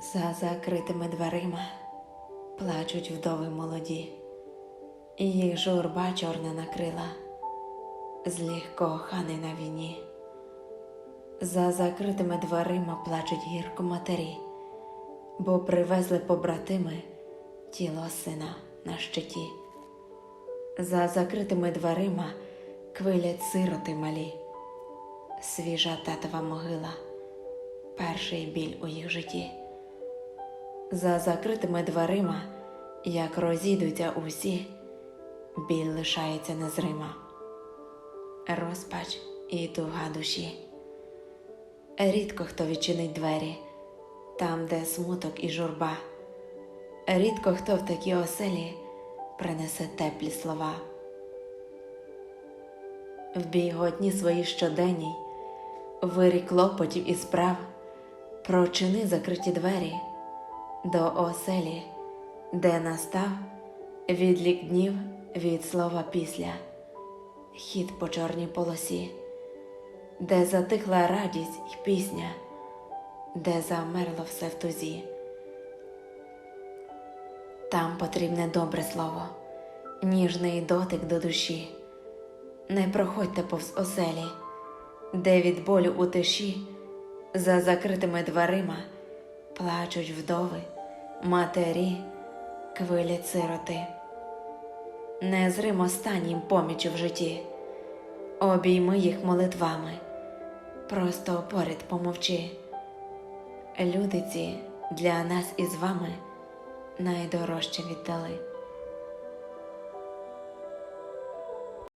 За закритими дверима плачуть вдови молоді, і їх журба чорна накрила, злих коханий на війні. За закритими дверима плачуть гірко матері, бо привезли побратими тіло сина на щиті. За закритими дверима квилять сироти малі, свіжа татова могила, перший біль у їх житті. За закритими дверима, як розійдуться усі, біль лишається незрима, розпач і туга душі. Рідко хто відчинить двері там, де смуток і журба. Рідко хто в такій оселі принесе теплі слова. В бійготні своїй щоденній, вирі клопотів і справ, прочини закриті двері до оселі, де настав відлік днів від слова після, хід по чорній полосі, де затихла радість і пісня, де замерло все в тузі. Там потрібне добре слово, ніжний дотик до душі. Не проходьте повз оселі, де від болю у тиші, за закритими дверима плачуть вдови, матері, квилять сироти. Не зрим останнім поміч в житті, обійми їх молитвами, просто поряд помовчи. Люди ці для нас із вами найдорожче віддали.